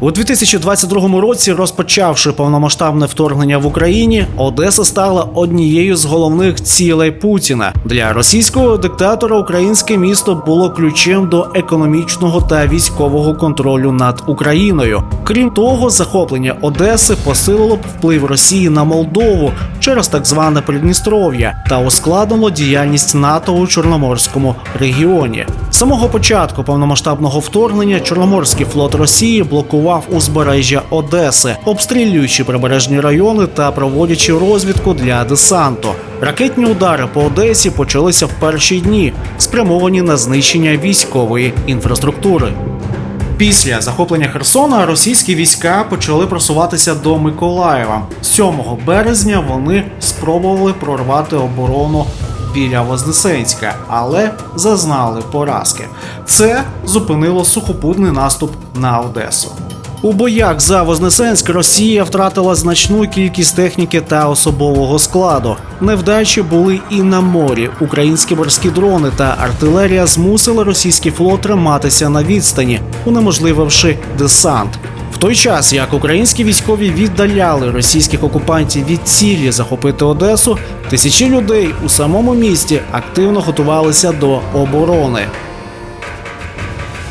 У 2022 році, розпочавши повномасштабне вторгнення в Україні, Одеса стала однією з головних цілей Путіна. Для російського диктатора українське місто було ключем до економічного та військового контролю над Україною. Крім того, захоплення Одеси посилило б вплив Росії на Молдову через так зване Придністров'я та ускладнило діяльність НАТО у Чорноморському регіоні. Самого початку повномасштабного вторгнення Чорноморський флот Росії блокував узбережжя Одеси, обстрілюючи прибережні райони та проводячи розвідку для десанту. Ракетні удари по Одесі почалися в перші дні, спрямовані на знищення військової інфраструктури. Після захоплення Херсона російські війська почали просуватися до Миколаєва. 7 березня вони спробували прорвати оборону біля Вознесенська, але зазнали поразки. Це зупинило сухопутний наступ на Одесу. У боях за Вознесенськ Росія втратила значну кількість техніки та особового складу. Невдачі були і на морі. Українські морські дрони та артилерія змусили російський флот триматися на відстані, унеможлививши десант. В той час, як українські військові віддаляли російських окупантів від цілі захопити Одесу, тисячі людей у самому місті активно готувалися до оборони.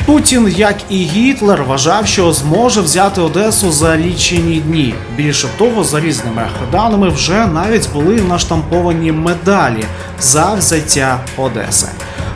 Путін, як і Гітлер, вважав, що зможе взяти Одесу за лічені дні. Більше того, за різними даними вже навіть були наштамповані медалі за взяття Одеси.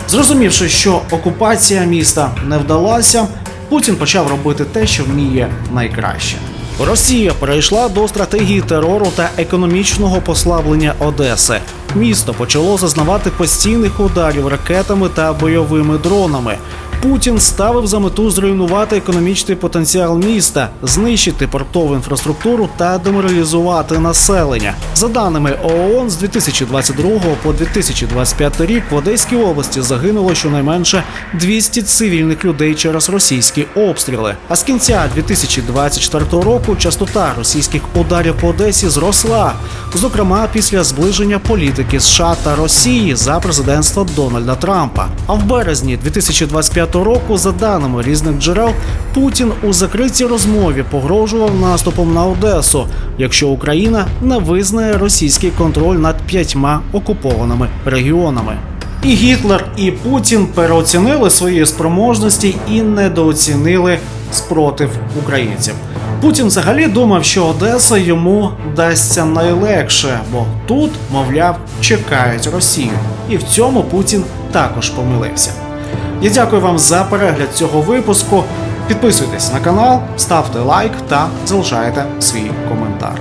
Зрозумівши, що окупація міста не вдалася, Путін почав робити те, що вміє найкраще. Росія перейшла до стратегії терору та економічного послаблення Одеси. Місто почало зазнавати постійних ударів ракетами та бойовими дронами. Путін ставив за мету зруйнувати економічний потенціал міста, знищити портову інфраструктуру та деморалізувати населення. За даними ООН, з 2022 по 2025 рік в Одеській області загинуло щонайменше 200 цивільних людей через російські обстріли. А з кінця 2024 року частота російських ударів по Одесі зросла, зокрема після зближення політики США та Росії за президентства Дональда Трампа. А в березні 2025 року, за даними різних джерел, Путін у закритій розмові погрожував наступом на Одесу, якщо Україна не визнає російський контроль над п'ятьма окупованими регіонами. І Гітлер, і Путін переоцінили свої спроможності і недооцінили спротив українців. Путін взагалі думав, що Одеса йому дасться найлегше, бо тут, мовляв, чекають Росію. І в цьому Путін також помилився. Я дякую вам за перегляд цього випуску. Підписуйтесь на канал, ставте лайк та залишайте свій коментар.